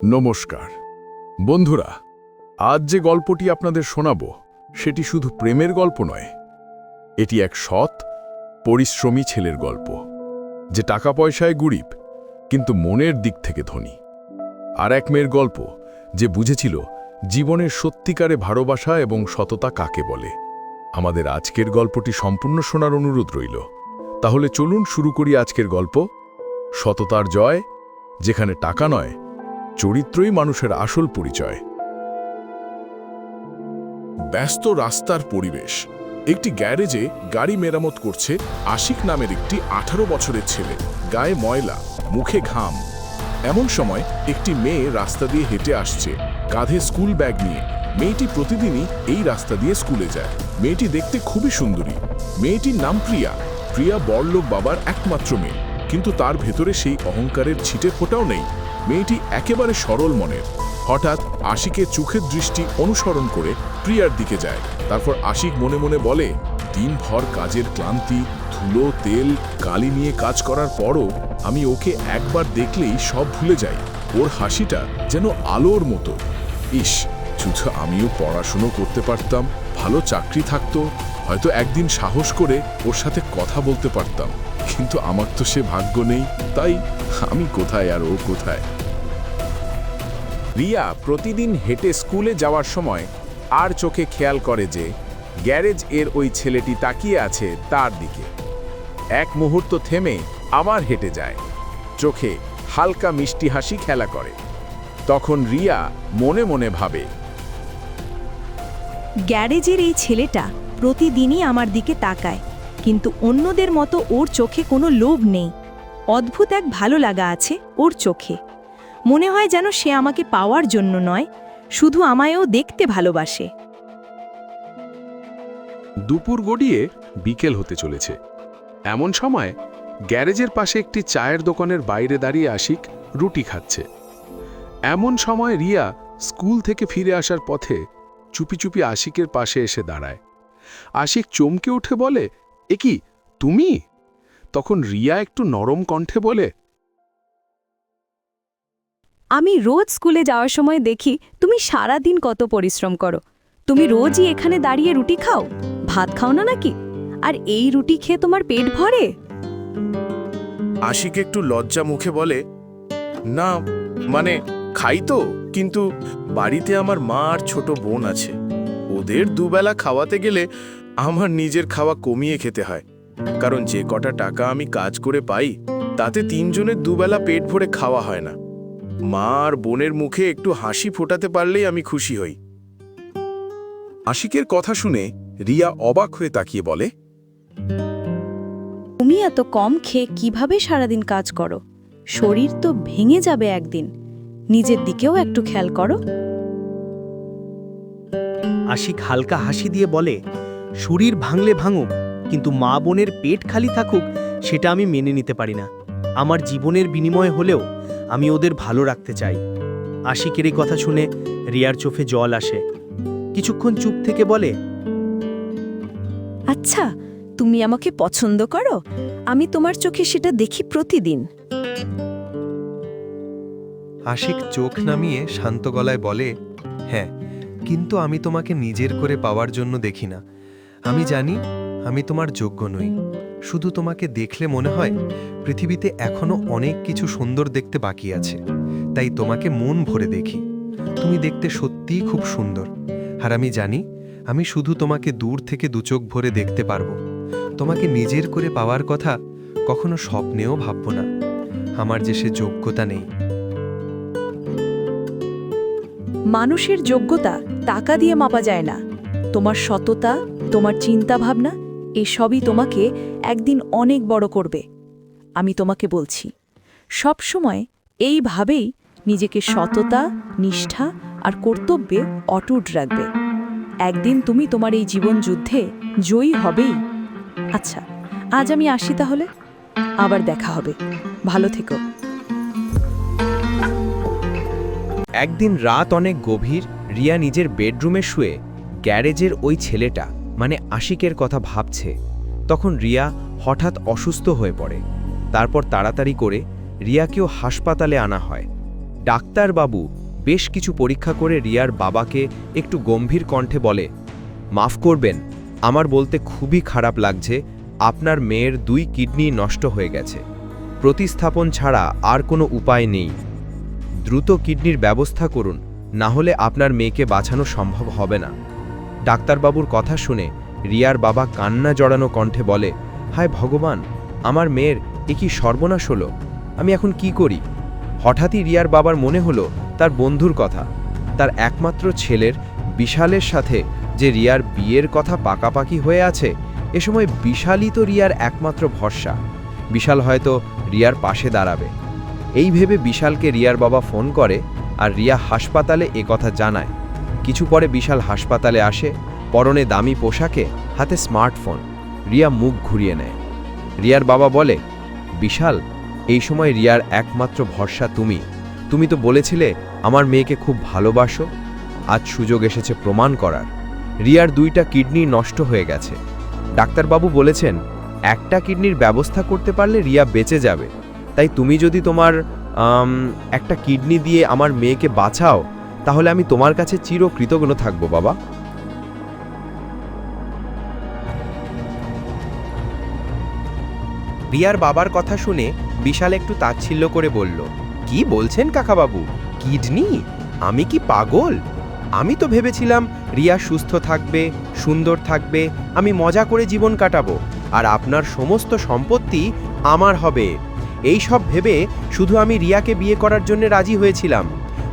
নমস্কার। বন্ধুরা, আজ যে গল্পটি আপনাদের শোনাব, সেটি শুধু প্রেমের গল্প নয়, এটি এক সৎ, পরিশ্রমী ছেলের গল্প, যে টাকা পয়সায় গরিব, কিন্তু মনের দিক থেকে ধনী। আর এক মেয়ের গল্প, যে বুঝেছিল জীবনের সত্যিকারে ভালোবাসা এবং সততা কাকে বলে। আমাদের আজকের গল্পটি সম্পূর্ণ শোনার অনুরোধ রইল। তাহলে চলুন শুরু করি আজকের গল্প। সততার জয়, যেখানে টাকা নয় চরিত্রই মানুষের আসল পরিচয়। ব্যস্ত রাস্তার পরিবেশ। একটি গ্যারেজে গাড়ি মেরামত করছে আশিক নামের একটি আঠারো বছরের ছেলে। গায়ে ময়লা, মুখে ঘাম। এমন সময় একটি মেয়ে রাস্তা দিয়ে হেঁটে আসছে, কাঁধে স্কুল ব্যাগ নিয়ে। মেয়েটি প্রতিদিনই এই রাস্তা দিয়ে স্কুলে যায়। মেয়েটি দেখতে খুবই সুন্দরী। মেয়েটির নাম প্রিয়া। প্রিয়া বড়লোক বাবার একমাত্র মেয়ে। কিন্তু তার ভেতরে সেই অহংকারের ছিটে ফোটাও নেই। মেয়েটি একেবারে সরল মনের। হঠাৎ আশিকের চোখের দৃষ্টি অনুসরণ করে প্রিয়ার দিকে যায়। তারপর আশিক মনে মনে বলে, দিনভর কাজের ক্লান্তি, ধুলো, তেল কালি নিয়ে কাজ করার পরও আমি ওকে একবার দেখলেই সব ভুলে যাই। ওর হাসিটা যেন আলোর মতো। ইস, শুধু আমিও পড়াশুনো করতে পারতাম, ভালো চাকরি থাকতো, হয়তো একদিন সাহস করে ওর সাথে কথা বলতে পারতাম। কিন্তু আমার তো সে ভাগ্য নেই। তাই আমি কোথায় আর ও কোথায়? রিয়া প্রতিদিন হেঁটে স্কুলে যাওয়ার সময় আর চোখে খেয়াল করে যে গ্যারেজ এর ওই ছেলেটি তাকিয়ে আছে তার দিকে। এক মুহূর্ত থেমে আবার হেঁটে যায়। চোখে হালকা মিষ্টি হাসি খেলা করে। তখন রিয়া মনে মনে ভাবে, গ্যারেজের এই ছেলেটা প্রতিদিনই আমার দিকে তাকায়। কিন্তু অন্যদের মতো ওর চোখে কোনো লোভ নেই। অদ্ভুত এক ভালো লাগা আছে ওর চোখে। মনে হয় যেন সে আমাকে পাওয়ার জন্য নয়, শুধু আমায়ও দেখতে ভালোবাসে। দুপুর গড়িয়ে বিকেল হতে চলেছে। এমন সময় গ্যারেজের পাশে একটি চায়ের দোকানের বাইরে দাঁড়িয়ে আশিক রুটি খাচ্ছে। এমন সময় রিয়া স্কুল থেকে ফিরে আসার পথে চুপি চুপি আশিকের পাশে এসে দাঁড়ায়। আশিক চমকে উঠে বলে এ কি তুমি? তখন রিয়া একটু নরম কণ্ঠে বলে আমি রোজ স্কুলে যাওয়ার সময় দেখি তুমি সারা দিন কত পরিশ্রম করো। তুমি রোজই এখানে দাঁড়িয়ে রুটি খাও ভাত খাও না নাকি? আর এই রুটি খেয়ে তোমার পেট ভরে? আশিক একটু লজ্জা মুখে বলে না মানে খাই তো কিন্তু বাড়িতে আমার মা আর ছোট বোন আছে। ওদের দুবেলা খাওয়াতে গেলে আমার নিজের খাওয়া কমিয়ে খেতে হয়। কারণ যে কটা টাকা আমি কাজ করে পাই তাতে তিনজনের দুবেলা পেট ভরে খাওয়া হয় না। মা আর বোনের মুখে একটু হাসি ফোটাতে পারলেই আমি খুশি হই। আশিকের কথা শুনে রিয়া অবাক হয়ে তাকিয়ে বলে তুমি এত কম খেয়ে কীভাবে সারাদিন কাজ করো? শরীর তো ভেঙে যাবে একদিন। নিজের দিকেও একটু খেয়াল করো। আশিক হালকা হাসি দিয়ে বলে শরীর ভাঙলে ভাঙুক কিন্তু মা বোনের পেট খালি থাকুক সেটা আমি মেনে নিতে পারি না। আমার জীবনের বিনিময় হলেও আমি ওদের ভালো রাখতে চাই। আশিকের এই কথা শুনে রিয়ার চোখে জল আসে। কিছুক্ষণ চুপ থেকে বলে আচ্ছা তুমি আমাকে পছন্দ করো? আমি তোমার চোখে সেটা দেখি প্রতিদিন। আশিক চোখ নামিয়ে শান্ত গলায় বলে হ্যাঁ কিন্তু আমি তোমাকে নিজের করে পাওয়ার জন্য দেখি না। আমি জানি, আমি তোমার যোগ্য নই। শুধু তোমাকে দেখলে মনে হয়, পৃথিবীতে এখনও অনেক কিছু সুন্দর দেখতে বাকি আছে। তাই তোমাকে মন ভরে দেখি। তুমি দেখতে সত্যিই খুব সুন্দর। আর আমি জানি, আমি শুধু তোমাকে দূর থেকে দুচোখ ভরে দেখতে পারব। তোমাকে নিজের করে পাওয়ার কথা কখনো স্বপ্নেও ভাবব না। আমার যে সে যোগ্যতা নেই। মানুষের যোগ্যতা টাকা দিয়ে মাপা যায় না। তোমার সততা তোমার চিন্তা ভাবনা এসবই তোমাকে একদিন অনেক বড় করবে। আমি তোমাকে বলছি, সব সময় এইভাবেই নিজেকে সততা, নিষ্ঠা আর কর্তব্যে অটুট রাখবে। একদিন তুমি তোমার এই জীবন যুদ্ধে জয়ী হবেই। আচ্ছা আজ আমি আসি তাহলে? আবার দেখা হবে। ভালো থেকো। একদিন রাত অনেক গভীর, রিয়া নিজের বেডরুমে শুয়ে গ্যারেজের ওই ছেলেটা মানে আশিকের কথা ভাবছে, তখন রিয়া হঠাৎ অসুস্থ হয়ে পড়ে। তারপর তাড়াতাড়ি করে রিয়াকেও হাসপাতালে আনা হয়। ডাক্তারবাবু বেশ কিছু পরীক্ষা করে রিয়ার বাবাকে একটু গম্ভীর কণ্ঠে বলে, মাফ করবেন, আমার বলতে খুবই খারাপ লাগছে, আপনার মেয়ের দুই কিডনি নষ্ট হয়ে গেছে। প্রতিস্থাপন ছাড়া আর কোনো উপায় নেই। দ্রুত কিডনির ব্যবস্থা করুন, না হলে আপনার মেয়েকে বাঁচানো সম্ভব হবে না। ডাক্তারবাবুর কথা শুনে রিয়ার বাবা কান্না জড়ানো কণ্ঠে বলে, হায় ভগবান, আমার মেয়ের এ কি সর্বনাশ হলো? আমি এখন কি করি? হঠাৎই রিয়ার বাবার মনে হলো তার বন্ধুর কথা, তার একমাত্র ছেলের বিশালের সাথে যে রিয়ার বিয়ের কথা পাকাপাকি হয়ে আছে, এ সময় বিশালই তো রিয়ার একমাত্র ভরসা। বিশাল হয়তো রিয়ার পাশে দাঁড়াবে। এই ভেবে বিশালকে রিয়ার বাবা ফোন করে আর রিয়া হাসপাতালে কথা জানায়। কিছু পরে বিশাল হাসপাতালে আসে পরনে দামি পোশাকে, হাতে স্মার্টফোন। রিয়া মুখ ঘুরিয়ে নেয়। রিয়ার বাবা বলে, বিশাল, এই সময় রিয়ার একমাত্র ভরসা তুমি। তুমি তো বলেছিলে আমার মেয়েকে খুব ভালোবাসো। আজ সুযোগ এসেছে প্রমাণ করার। রিয়ার দুইটা কিডনি নষ্ট হয়ে গেছে। ডাক্তারবাবু বলেছেন, একটা কিডনির ব্যবস্থা করতে পারলে রিয়া বেঁচে যাবে। তাই তুমি যদি তোমার একটা কিডনি দিয়ে আমার মেয়েকে বাঁচাও তাহলে আমি তোমার কাছে চির কৃতজ্ঞ থাকব, বাবা। রিয়ার বাবার কথা শুনে বিশাল একটু তাচ্ছিল্য করে বলল, কি বলছেন কাকাবাবু? কিডনি? আমি কি পাগল? আমি তো ভেবেছিলাম রিয়া সুস্থ থাকবে, সুন্দর থাকবে, আমি মজা করে জীবন কাটাবো, আর আপনার সমস্ত সম্পত্তি আমার হবে। এই সব ভেবে শুধু আমি রিয়াকে বিয়ে করার জন্য রাজি হয়েছিলাম।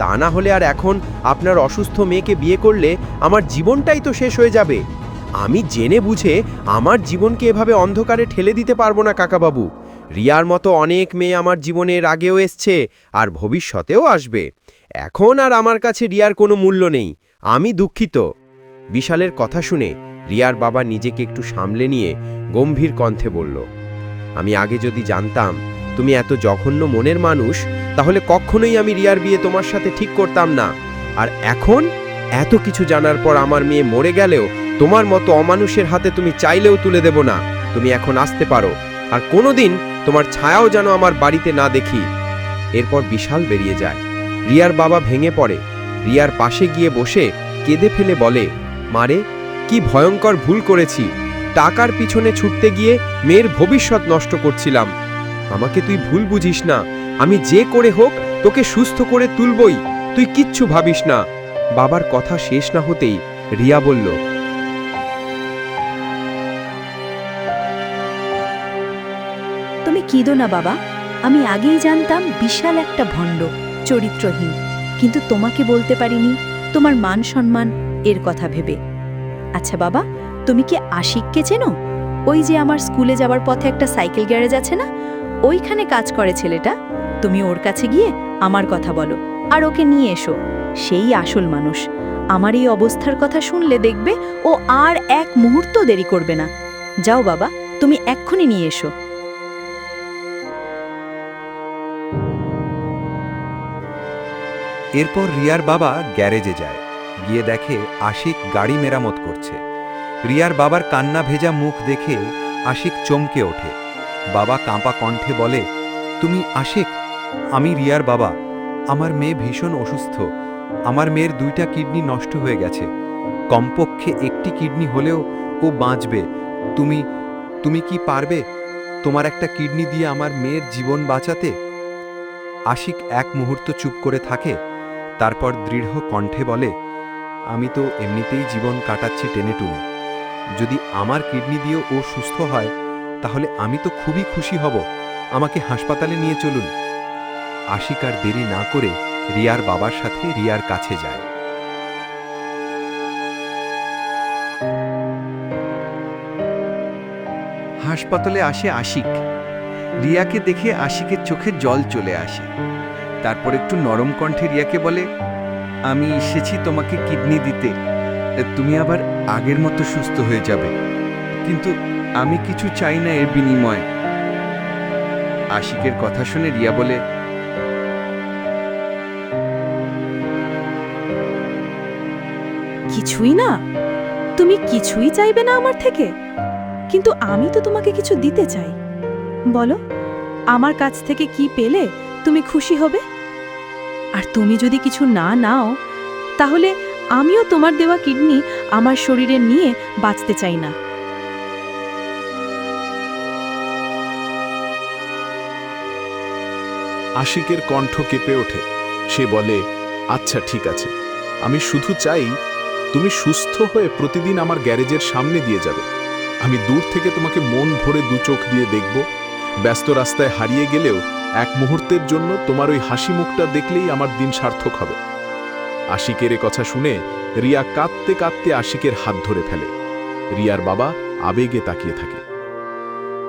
তা না হলে আর এখন আপনার অসুস্থ মেয়েকে বিয়ে করলে আমার জীবনটাই তো শেষ হয়ে যাবে। আমি জেনে বুঝে আমার জীবনকে এভাবে অন্ধকারে ঠেলে দিতে পারব না কাকাবাবু। রিয়ার মতো অনেক মেয়ে আমার জীবনের আগেও এসছে আর ভবিষ্যতেও আসবে। এখন আর আমার কাছে রিয়ার কোনো মূল্য নেই। আমি দুঃখিত। বিশালের কথা শুনে রিয়ার বাবা নিজেকে একটু সামলে নিয়ে গম্ভীর কণ্ঠে বলল, আমি আগে যদি জানতাম তুমি এত জঘন্য মনের মানুষ, তাহলে কখনোই আমি রিয়ার বিয়ে তোমার সাথে ঠিক করতাম না। আর এখন? এত কিছু জানার পর আমার মেয়ে মরে গেলেও তোমার মতো অমানুষের হাতে তুমি চাইলেও তুলে দেব না। তুমি এখন আসতে পারো। আর কোনোদিন তোমার ছায়াও যেন আমার বাড়িতে না দেখি। এরপর বিশাল বেরিয়ে যায়। রিয়ার বাবা ভেঙে পড়ে। রিয়ার পাশে গিয়ে বসে কেঁদে ফেলে বলে, মারে, কি ভয়ঙ্কর ভুল করেছি। টাকার পিছনে ছুটতে গিয়ে মেয়ের ভবিষ্যৎ নষ্ট করছিলাম। আমাকে তুই ভুল বুঝিস না। আমি যে করে হোক তোকে সুস্থ করে তুলবই। তুই কিচ্ছু ভাবিস না। বাবার কথা শেষ না হতেই রিয়া বলল, তুমি কিদো না বাবা? আমি আগেই জানতাম বিশাল একটা ভণ্ড, চরিত্রহীন। কিন্তু তোমাকে বলতে পারিনি, তোমার মান সম্মান এর কথা ভেবে। আচ্ছা বাবা, তুমি কি আশিককে চেনো? ওই যে আমার স্কুলে যাওয়ার পথে একটা সাইকেল গ্যারেজ আছে না? ওইখানে কাজ করে ছেলেটা। তুমি ওর কাছে গিয়ে আমার কথা বলো আর ওকে নিয়ে এসো। সেই আসল মানুষ। আমার এই অবস্থার কথা শুনলে দেখবে ও আর এক মুহূর্ত দেরি করবে না। যাও বাবা, তুমি এক্ষুনি নিয়ে এসো। এরপর রিয়ার বাবা গ্যারেজে যায়। গিয়ে দেখে আশিক গাড়ি মেরামত করছে। রিয়ার বাবার কান্না ভেজা মুখ দেখে আশিক চমকে ওঠে। বাবা কাঁপা কণ্ঠে বলে, তুমি আশিক, আমি রিয়ার বাবা। আমার মেয়ে ভীষণ অসুস্থ। আমার মেয়ের দুইটা কিডনি নষ্ট হয়ে গেছে। কমপক্ষে একটি কিডনি হলেও ও বাঁচবে। তুমি তুমি কি পারবে তোমার একটা কিডনি দিয়ে আমার মেয়ের জীবন বাঁচাতে? আশিক এক মুহূর্ত চুপ করে থাকে, তারপর দৃঢ় কণ্ঠে বলে, আমি তো এমনিতেই জীবন কাটাচ্ছি টেনে টুনে। যদি আমার কিডনি দিয়েও ও সুস্থ হয় তাহলে আমি তো খুবই খুশি হব। আমাকে হাসপাতালে নিয়ে চলুন। আশিক আর দেরি না করে রিয়ার বাবার সাথে রিয়ার কাছে যায়। হাসপাতালে আসে আশিক। রিয়াকে দেখে আশিকের চোখে জল চলে আসে। তারপর একটু নরম কণ্ঠে রিয়াকে বলে, আমি এসেছি তোমাকে কিডনি দিতে। তুমি আবার আগের মতো সুস্থ হয়ে যাবে। কিন্তু আমি কিছু চাই না এর বিনিময়ে। আশিকের কথা শুনে রিয়া বলে, কিছুই না। তুমি কিছুই চাইবে না আমার থেকে। কিন্তু আমি তো তোমাকে কিছু দিতে চাই। বলো, আমার কাছ থেকে কি পেলে তুমি খুশি হবে? আর তুমি যদি কিছু না নাও, তাহলে আমিও তোমার দেওয়া কিডনি আমার শরীরে নিয়ে বাঁচতে চাই না। আশিকের কণ্ঠ কেঁপে ওঠে। সে বলে আচ্ছা ঠিক আছে। আমি শুধু চাই, তুমি সুস্থ হয়ে প্রতিদিন আমার গ্যারেজের সামনে দিয়ে যাবে। আমি দূর থেকে তোমাকে মন ভরে দু চোখ দিয়ে দেখব। ব্যস্ত রাস্তায় হারিয়ে গেলেও এক মুহূর্তের জন্য তোমার ওই হাসি মুখটা দেখলেই আমার দিন সার্থক হবে। আশিকের এ কথা শুনে রিয়া কাঁদতে কাঁদতে আশিকের হাত ধরে ফেলে। রিয়ার বাবা আবেগে তাকিয়ে থাকে।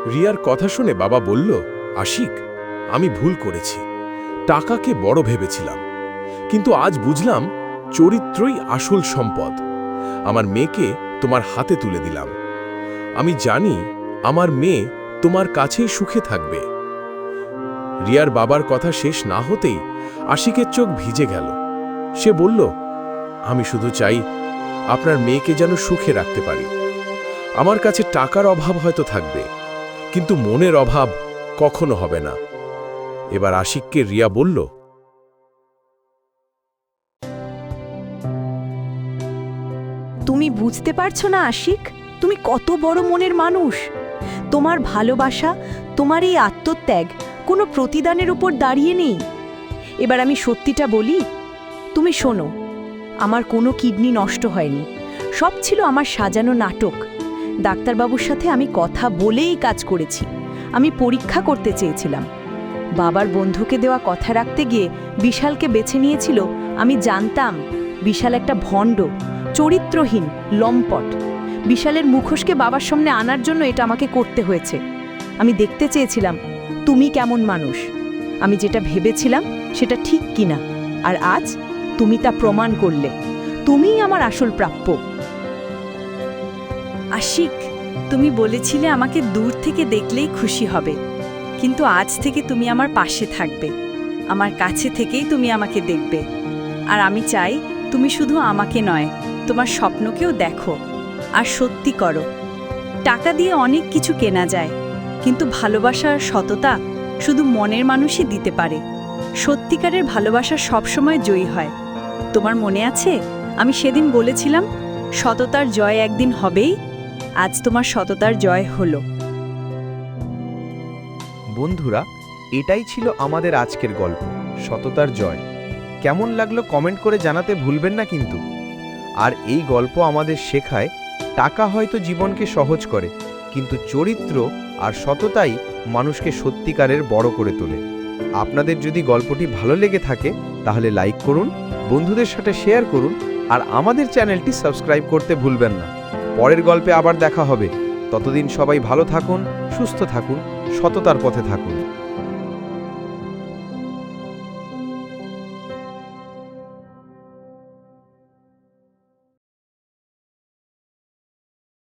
রিয়ার কথা শুনে বাবা বলল, আশিক আমি ভুল করেছি। টাকাকে বড় ভেবেছিলাম। কিন্তু আজ বুঝলাম, চরিত্রই আসল সম্পদ। আমার মেয়েকে তোমার হাতে তুলে দিলাম। আমি জানি আমার মেয়ে তোমার কাছেই সুখে থাকবে। রিয়ার বাবার কথা শেষ না হতেই আশিকের চোখ ভিজে গেল। সে বলল, আমি শুধু চাই আপনার মেয়েকে যেন সুখে রাখতে পারি। আমার কাছে টাকার অভাব হয়তো থাকবে, কিন্তু মনের অভাব কখনো হবে না। এবার আশিককে রিয়া বলল, তুমি বুঝতে পারছ না আশিক? তুমি কত বড় মনের মানুষ। তোমার ভালোবাসা, তোমার এই আত্মত্যাগ কোনো প্রতিদানের উপর দাঁড়িয়ে নেই। এবার আমি সত্যিটা বলি, তুমি শোনো, আমার কোনো কিডনি নষ্ট হয়নি। সব ছিল আমার সাজানো নাটক। ডাক্তারবাবুর সাথে আমি কথা বলেই কাজ করেছি। আমি পরীক্ষা করতে চেয়েছিলাম। বাবার বন্ধুকে দেওয়া কথা রাখতে গিয়ে বিশালকে বেছে নিয়েছিল, আমি জানতাম, বিশাল একটা ভণ্ড, চরিত্রহীন, লম্পট। বিশালের মুখোশকে বাবার সামনে আনার জন্য এটা আমাকে করতে হয়েছে। আমি দেখতে চেয়েছিলাম, তুমি কেমন মানুষ? আমি যেটা ভেবেছিলাম, সেটা ঠিক কিনা। আর আজ, তুমি তা প্রমাণ করলে। তুমিই আমার আসল প্রাপ্য। আশিক, তুমি বলেছিলে আমাকে দূর থেকে দেখলেই খুশি হবে। কিন্তু আজ থেকে তুমি আমার পাশে থাকবে। আমার কাছে থেকেই তুমি আমাকে দেখবে। আর আমি চাই তুমি শুধু আমাকে নয়, তোমার স্বপ্নকেও দেখো। আর সত্যি করো, টাকা দিয়ে অনেক কিছু কেনা যায়, কিন্তু ভালোবাসার সততা শুধু মনের মানুষই দিতে পারে। সত্যিকারের ভালোবাসা সবসময় জয়ী হয়। তোমার মনে আছে? আমি সেদিন বলেছিলাম, সততার জয় একদিন হবেই। আজ তোমার সততার জয় হলো। বন্ধুরা, এটাই ছিল আমাদের আজকের গল্প, সততার জয়। কেমন লাগল কমেন্ট করে জানাতে ভুলবেন না কিন্তু। আর এই গল্প আমাদের শেখায়, টাকা হয়তো জীবনকে সহজ করে, কিন্তু চরিত্র আর সততাই মানুষকে সত্যিকারের বড় করে তোলে। আপনাদের যদি গল্পটি ভালো লেগে থাকে, তাহলে লাইক করুন, বন্ধুদের সাথে শেয়ার করুন, আর আমাদের চ্যানেলটি সাবস্ক্রাইব করতে ভুলবেন না। পরের গল্পে আবার দেখা হবে। ততদিন সবাই ভালো থাকুন, সুস্থ থাকুন। সততার পথে থাকুন।